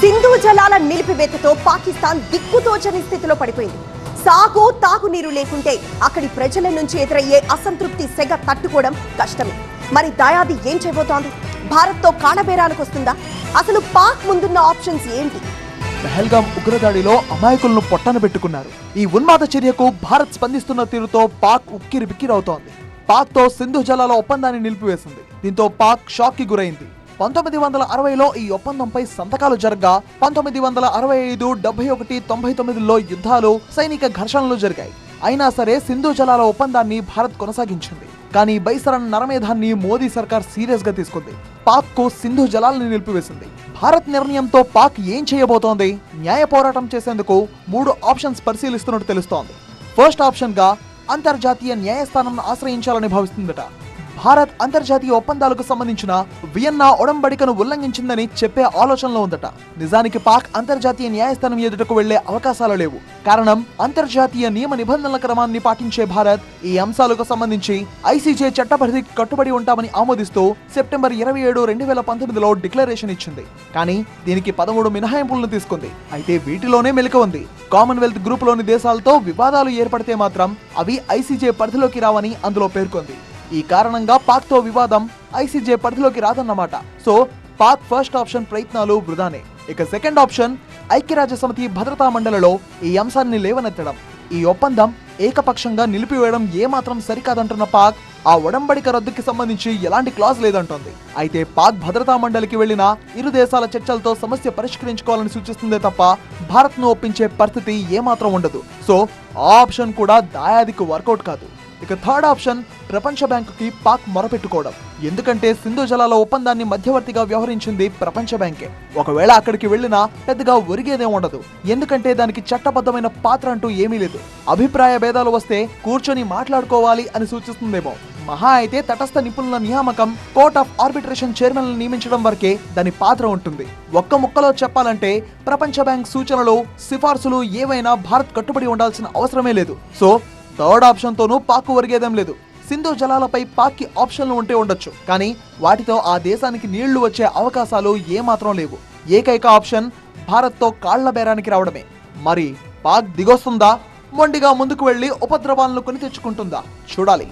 సింధు జలాల నిలిపివేతతో పాకిస్తాన్ దిక్కుతోచని స్థితిలో పడిపోయింది. సాగు తాగునీరు లేకుంటే అక్కడి ప్రజల నుంచి ఎదురయ్యే అసంతృప్తి సెగ తట్టుకోవడం కష్టమే. మరి దయాది ఏం చేయబోతోంది? భారత్తో కాణబేరాలకు వస్తుందా? అసలు పాక్ ముందున్న ఆప్షన్స్ ఏంటి? పహల్గాం ఉగ్రదాడిలో అమాయకులను పొట్టన పెట్టుకున్నారు. ఈ ఉన్మాద చర్యకు భారత్ స్పందిస్తున్న తీరుతో పాక్ ఉక్కిరి బిక్కిరవుతోంది పాక్తో సింధు జలాల ఒప్పందాన్ని నిలిపివేసింది. దీంతో పాక్ షాక్కి గురైంది. పంతొమ్మిది వందల అరవైలో ఈ ఒప్పందంపై సంతకాలు జరగా పంతొమ్మిది వందల అరవై ఐదు డెబ్బై ఒకటి తొంభై తొమ్మిదిలో యుద్ధాలు సైనిక ఘర్షణలు జరిగాయి. అయినా సరే సింధు జలాల ఒప్పందాన్ని భారత్ కొనసాగించింది. కానీ బైసరన్ నరమేధాన్ని మోదీ సర్కార్ సీరియస్గా తీసుకుంది. పాక్కు సింధు జలాలను నిలిపివేసింది. భారత్ నిర్ణయంతో పాక్ ఏం చేయబోతోంది? న్యాయ పోరాటం చేసేందుకు మూడు ఆప్షన్స్ పరిశీలిస్తున్నట్టు తెలుస్తోంది. ఫస్ట్ ఆప్షన్గా అంతర్జాతీయ న్యాయస్థానం ఆశ్రయించాలని భావిస్తుందట. భారత్ అంతర్జాతీయ ఒప్పందాలకు సంబంధించిన వియన్నా ఒడంబడికను ఉల్లంఘించిందని చెప్పే ఆలోచనలో ఉందట. నిజానికి పాక్ అంతర్జాతీయ న్యాయస్థానం ఎదుటకు వెళ్ళే అవకాశాలు లేవు. కారణం అంతర్జాతీయ నియమ నిబంధనల క్రమాన్ని పాటించే భారత్ ఈ అంశాలకు సంబంధించి ఐసీజే చట్టపరిధికి కట్టుబడి ఉంటామని ఆమోదిస్తూ సెప్టెంబర్ ఇరవై ఏడు రెండు వేల పంతొమ్మిదిలో డిక్లరేషన్ ఇచ్చింది. కానీ దీనికి పదమూడు మినహాయింపులను తీసుకుంది. అయితే వీటిలోనే మెలిక ఉంది. కామన్వెల్త్ గ్రూప్లోని దేశాలతో వివాదాలు ఏర్పడితే మాత్రం అవి ఐసీజే పరిధిలోకి రావని అందులో పేర్కొంది. ఈ కారణంగా పాక్తో వివాదం ఐసీజే పరిధిలోకి రాదన్నమాట. సో పాక్ ఫస్ట్ ఆప్షన్ ప్రయత్నాలు వృధానే. ఇక సెకండ్ ఆప్షన్ ఐక్యరాజ్య సమితి భద్రతా మండలిలో ఈ అంశాన్ని లేవనెత్తడం. ఈ ఒప్పందం ఏకపక్షంగా నిలిపివేయడం ఏమాత్రం సరికాదంటున్న పాక్ ఆ ఒడంబడిక రద్దుకి సంబంధించి ఎలాంటి క్లాజ్ లేదంటోంది. అయితే పాక్ భద్రతా మండలికి వెళ్ళిన ఇరు దేశాల చర్చలతో సమస్య పరిష్కరించుకోవాలని సూచిస్తుందే తప్ప భారత్ను ఒప్పించే పరిస్థితి ఏమాత్రం ఉండదు. సో ఆ ఆప్షన్ కూడా దాయాదికి వర్కౌట్ కాదు. ఇక థర్డ్ ఆప్షన్ ప్రపంచ బ్యాంకుకి పాక్ మొరపెట్టుకోవడం. ఎందుకంటే సింధు జలాల ఒప్పందాన్ని మధ్యవర్తిగా వ్యవహరించింది ప్రపంచ బ్యాంకే. ఒకవేళ అక్కడికి వెళ్ళినా పెద్దగా ఒరిగేదే ఉండదు. ఎందుకంటే దానికి చట్టబద్ధమైన పాత్ర అంటూ ఏమీ లేదు. అభిప్రాయ భేదాలు వస్తే కూర్చొని మాట్లాడుకోవాలి అని సూచిస్తుందేమో. మహా అయితే తటస్థ నిపుణుల నియామకం కోర్ట్ ఆఫ్ ఆర్బిట్రేషన్ చైర్మన్ నియమించడం వరకే దాని పాత్ర ఉంటుంది. ఒక్క ముక్కలో చెప్పాలంటే ప్రపంచ బ్యాంక్ సూచనలు సిఫార్సులు ఏవైనా భారత్ కట్టుబడి ఉండాల్సిన అవసరమే లేదు. సో థర్డ్ ఆప్షన్తోనూ పాక్ ఒరిగేదేం లేదు. సింధు జలాలపై పాక్కి ఆప్షన్లు ఉంటే ఉండొచ్చు. కానీ వాటితో ఆ దేశానికి నీళ్ళు వచ్చే అవకాశాలు ఏమాత్రం లేవు. ఏకైక ఆప్షన్ భారత్తో కాళ్ళ బేరానికి రావడమే. మరి పాక్ దిగొస్తుందా? మొండిగా ముందుకు వెళ్ళి ఉపద్రవాలను కొని తెచ్చుకుంటుందా? చూడాలి.